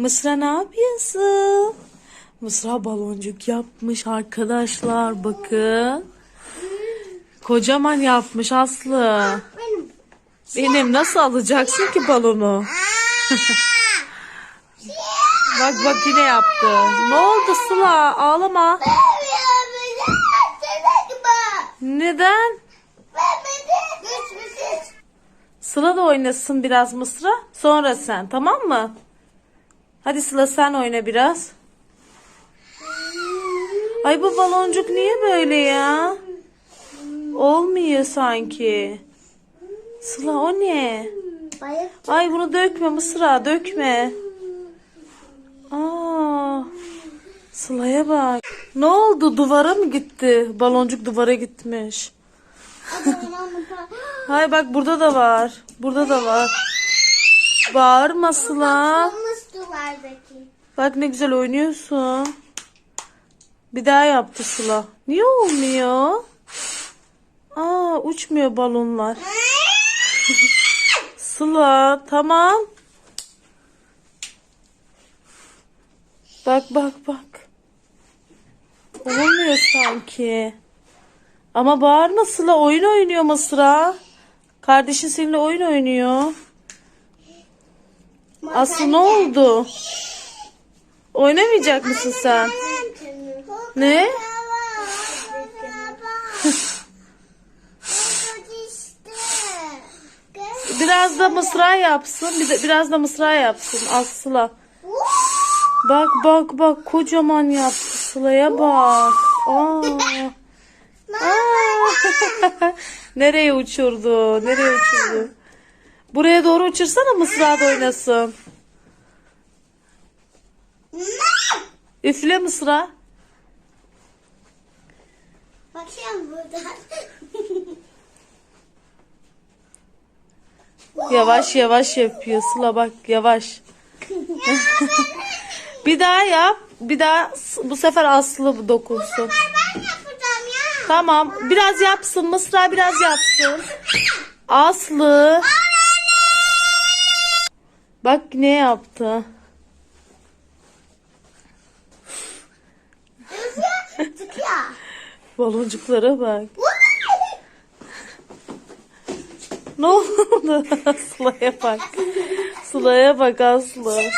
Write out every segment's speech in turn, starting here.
Mısra ne yapıyorsun? Mısra baloncuk yapmış arkadaşlar bakın. Kocaman yapmış Aslı. Benim. Benim nasıl alacaksın ki balonu? bak bak yine yaptı. Ne oldu Sıla? Ağlama. Neden? Sıla da oynasın biraz Mısra. Sonra sen tamam mı? Hadi Sıla sen oyna biraz. Ay bu baloncuk niye böyle ya? Olmuyor sanki. Sıla o ne? Ay bunu dökme Mısra dökme. Aa, Sıla'ya bak. Ne oldu duvara mı gitti? Baloncuk duvara gitmiş. Hay bak burada da var. Burada da var. Bağırma Sıla. Bak ne güzel oynuyorsun. Bir daha yaptı Sıla. Niye olmuyor? Aa uçmuyor balonlar. Sıla tamam. Bak bak bak. Olmuyor sanki. Ama bağırma Sıla oyun oynuyor Mısra. Kardeşin seninle oyun oynuyor. Aslı ne oldu? Oynamayacak mısın sen? Ne? Biraz da mısra yapsın. Bir biraz da mısra yapsın Aslı. Bak bak bak kocaman yaptı Sıla'ya bak. Aa. Aa. Nereye uçurdu? Nereye uçurdu? Buraya doğru uçursana Mısra da oynasın. Üfle Mısra. Bakayım buradan. Yavaş yavaş yapıyor Sıla bak yavaş. bir daha yap. Bir daha bu sefer Aslı dokunsun. Ben yapacağım ya. Tamam. Biraz yapsın. Mısra biraz yapsın. Aslı. Bak ne yaptı. Baloncuklara bak. Ne oldu? Sıla'ya bak. Sıla'ya bak Aslı. Ben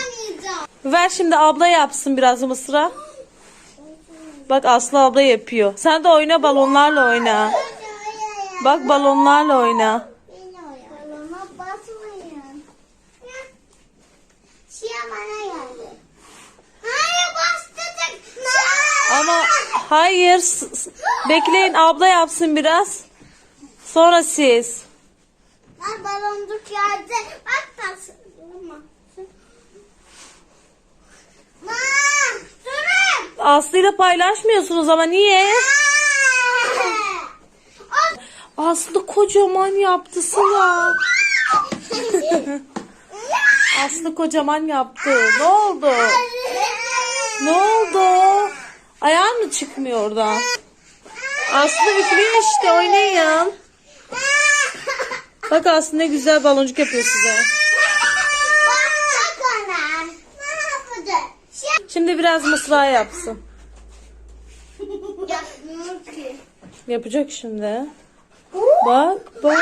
oynayacağım. Ver şimdi abla yapsın biraz Mısra. Bak Aslı abla yapıyor. Sen de oyna balonlarla oyna. Bak balonlarla oyna. Şia bana geldi. Hayır bastırdık. Ama hayır. s- s- Bekleyin abla yapsın biraz. Sonra siz. Bak baloncuk geldi. Bak bastırma. Ma, durun. Aslı ile paylaşmıyorsunuz ama niye? Aslı kocaman yaptı Sıla. Aslı kocaman yaptı. Ne oldu? Ne oldu? Ayağın mı çıkmıyor oradan? Aslı üflüyor işte oynayın. Bak Aslı ne güzel baloncuk yapıyor size. Şimdi biraz mısra yapsın. yapmıyor ki. Yapacak şimdi. Bak bak.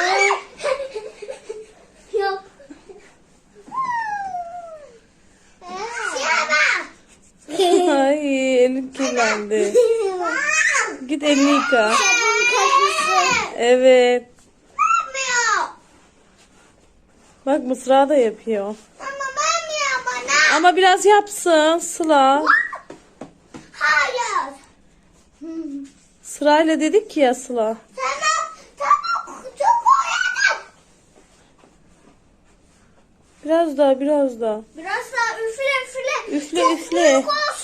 Yok. Şia bak. Ay elin kirlendi. Git elini yıka. Evet. Bak Mısra da yapıyor. Ama vermiyor bana. Ama biraz yapsın Sıla. Hayır. Sırayla dedik ya Sıla. Tamam. Tamam. Çok oynadım. Biraz daha biraz daha. Biraz daha üfle üfle. Üfle, Çok üfle. büyük olsun.